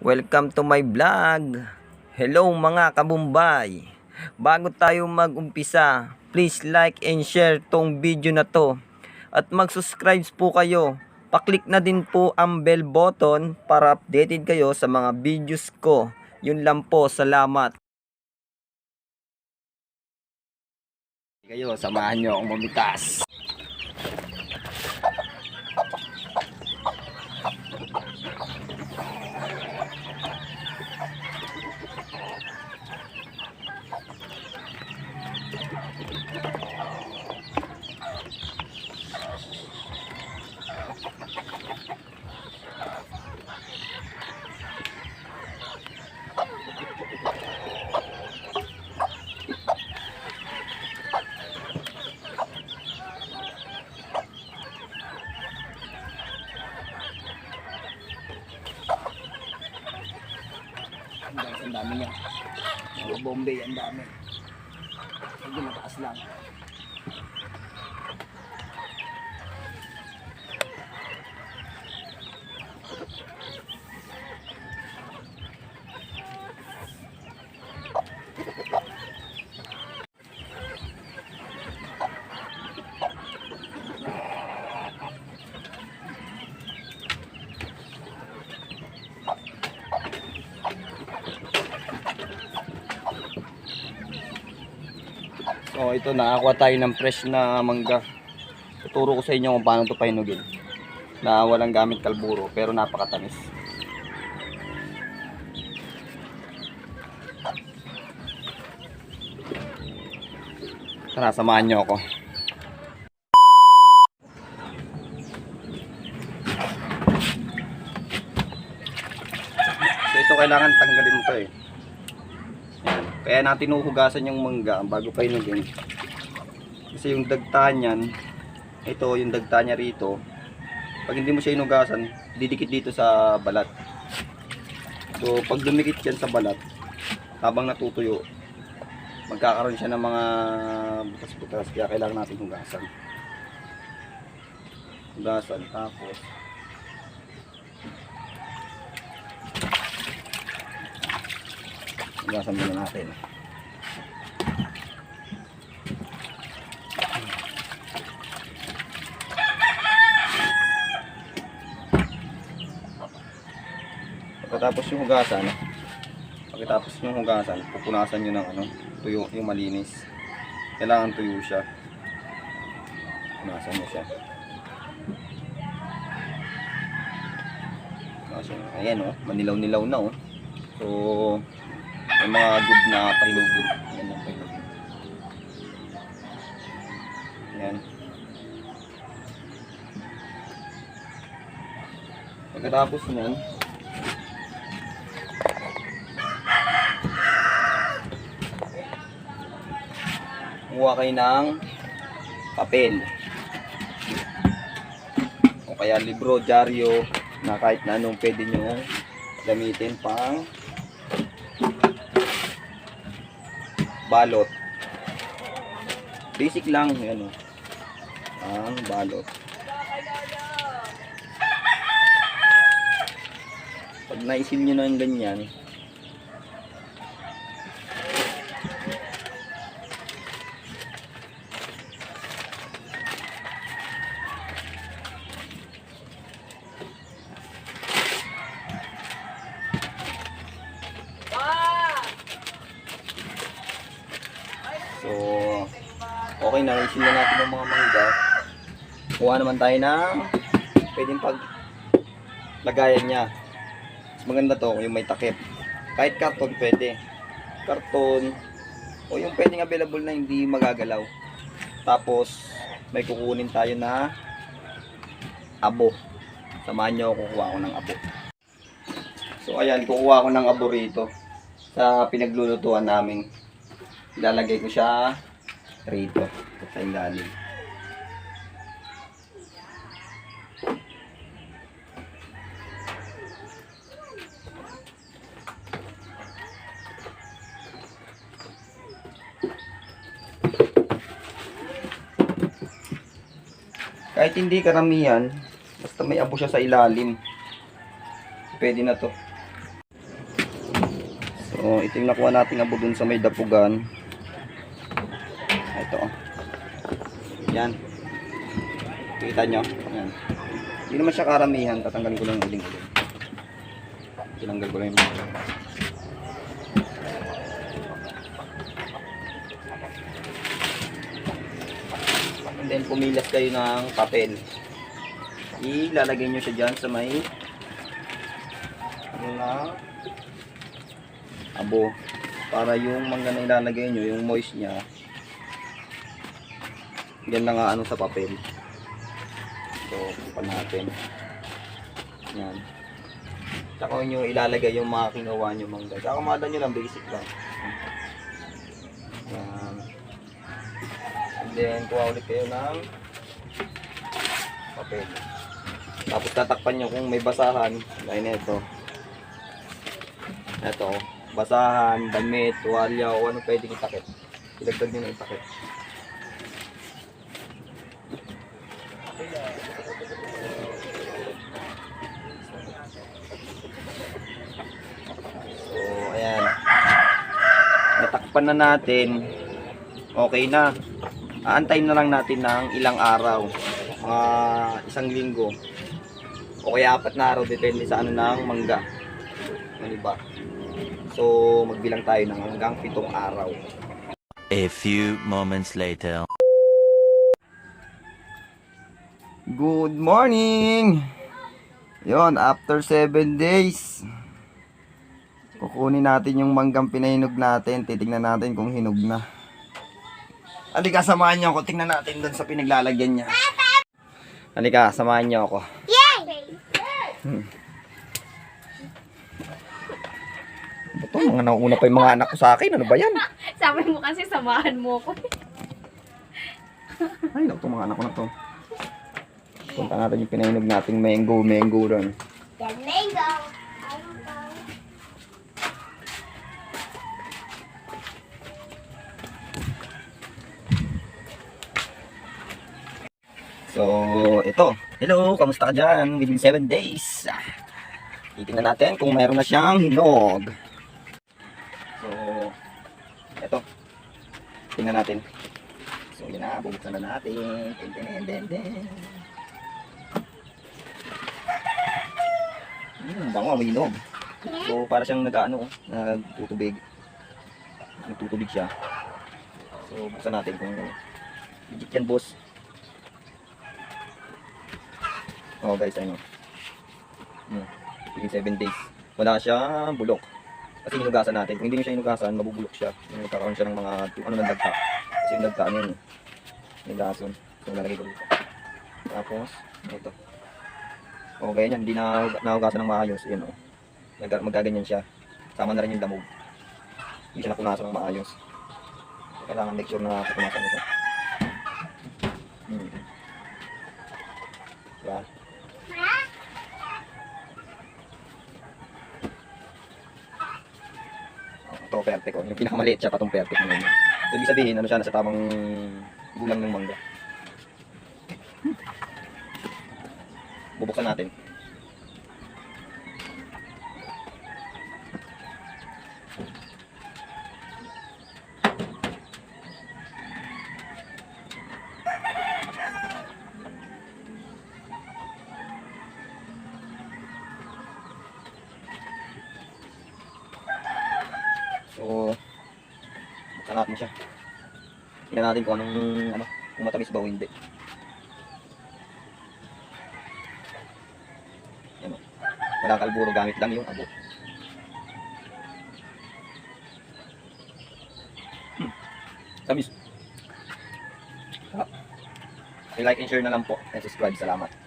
Welcome to my vlog. Hello mga kabumbay. Bago tayo mag-umpisa, please like and share tong video na to. At mag-subscribe po kayo. Paklik na din po ang bell button para updated kayo sa mga videos ko. Yun lang po, salamat. Kayo, samahan nyo akong mamitas. Dami niya. Mga Bombay, ang dami. Medyo mataas lang. So ito nakakuha tayo ng fresh na mangga. Tuturo ko sa inyo kung paano ito pahinugin. Na walang gamit kalburo pero napakatamis. Tara, samahan nyo ako. So ito kailangan tanggalin mo to eh. Kaya natin uhugasan yung mangga bago pa inugin. Kasi yung dagta niyan, ito yung dagta niya rito. Pag hindi mo siya inugasan, didikit dito sa balat. So pag dumikit yan sa balat, habang natutuyo, magkakaroon siya ng mga butas-butas kaya kailangan natin hugasan. Hugasan tapos hugasan muna natin. Pagkatapos yung hugasan, pagkatapos yung hugasan, pupunasan nyo ng ano, tuyo, yung malinis. Kailangan tuyo siya. Punasan mo siya. Punasan mo. Ayan oh, manilaw-nilaw na oh. So, may mga good na pahilugin. Ayan yung pahilugin. Ayan. Pagkatapos nun, kumuha kayo ng papel o kaya libro, dyaryo na kahit na anong pwede nyo gamitin pang balot. Basic lang yan o ang balot. Pag naisin nyo na yung ganyan So, okay na. Na natin yung mga mangga. Kuha naman tayo ng pwedeng pag lagayan niya. Mas maganda to yung may takip. Kahit karton pwede. Karton o yung pwedeng available na hindi magagalaw. Tapos, may kukunin tayo na abo. Samahan niyo kukuha ko ng abo. So, ayan, kukuha ko ng abo rito sa pinaglulutuan namin ilalagay ko siya rito sa ilalim. Kahit hindi karamihan, basta may abo siya sa ilalim. Pwede na to. So, ito yung nakuha nating abo dun sa may dapugan. Ito. Yan. Kita nyo? Yan. Hindi naman siya karamihan. Tatanggalin ko lang yung uling-uling. Tinanggal ko lang yung mga. And then, pumilas kayo ng papel. Ilalagay nyo siya dyan sa may na abo para yung mangga na ilalagay nyo, yung moist niya yan na nga ano sa papel. So, pa natin. Yan. Tsaka nyo ilalagay yung mga kinuha nyo mangga. Tsaka kumada nyo lang, basic lang. Yan. And then kuha ulit kayo ng papel. Tapos tatakpan nyo kung may basahan. Gaya nito ito basahan, damit, tuwalya o ano pwedeng itakip. Ilagdag nyo na itakip so ayan. Natakpan na natin. Okay na. Aantayin na lang natin ng ilang araw. Mga isang linggo. O kaya apat na araw depende sa ano ng mangga. Ano ba? So magbilang tayo ng hanggang pitong araw. A few moments later. Good morning! Yon, after 7 days, kukunin natin yung manggang pinahinog natin. Titignan natin kung hinog na. Halika, samahan niyo ako. Tingnan natin doon sa pinaglalagyan niya. Halika, samahan niyo ako. Hmm. Ito, mga nauna pa yung mga anak ko sa akin. Ano ba yan? Sabi mo kasi samahan mo ko. Ay, naku, mga anak ko na to. Punta natin yung pinahinog nating mango, mango ron. Yan, mango. So, ito. Hello, kamusta ka dyan? Within 7 days. Titingnan natin kung mayroon na siyang hinog. So, ito. Tingnan natin. So, yun na. Bubuksan na natin. Den, den, den, den. Hmm, bango, may hinog. So, para siyang nag-ano, nagtutubig. Nagtutubig siya. So, buksan natin kung legit yan, boss. Oh guys, ano. Hmm. Within 7 days. Wala siyang bulok. Kasi hinugasan natin. Kung hindi nyo siya hinugasan, mabubulok siya. Nagkakaroon siya ng mga ano ng dagta. Kasi yung dagta, ano yun. Yung gason. So, nalagay ko dito. Tapos, ito. O, kaya yan. Hindi na nahugasan ng maayos. Yun, o. Nag magaganyan siya. Sama na rin yung damog. Hindi siya napunasan ng maayos. Kailangan make sure na pupunasan siya. Hmm. Diba? Ito, perfect. Oh. Yung pinakamaliit siya, patong perfect na yun. So, ibig sabihin, ano siya, nasa tamang gulang ng mangga. Bubuksan natin. So, buksan natin siya. Tingnan natin kung anong, ano, kung matamis ba o hindi. Yan o. Walang kalburo, gamit lang yung abo. Hmm. Tamis. Sarap. I-like and share na lang po. And subscribe. Salamat.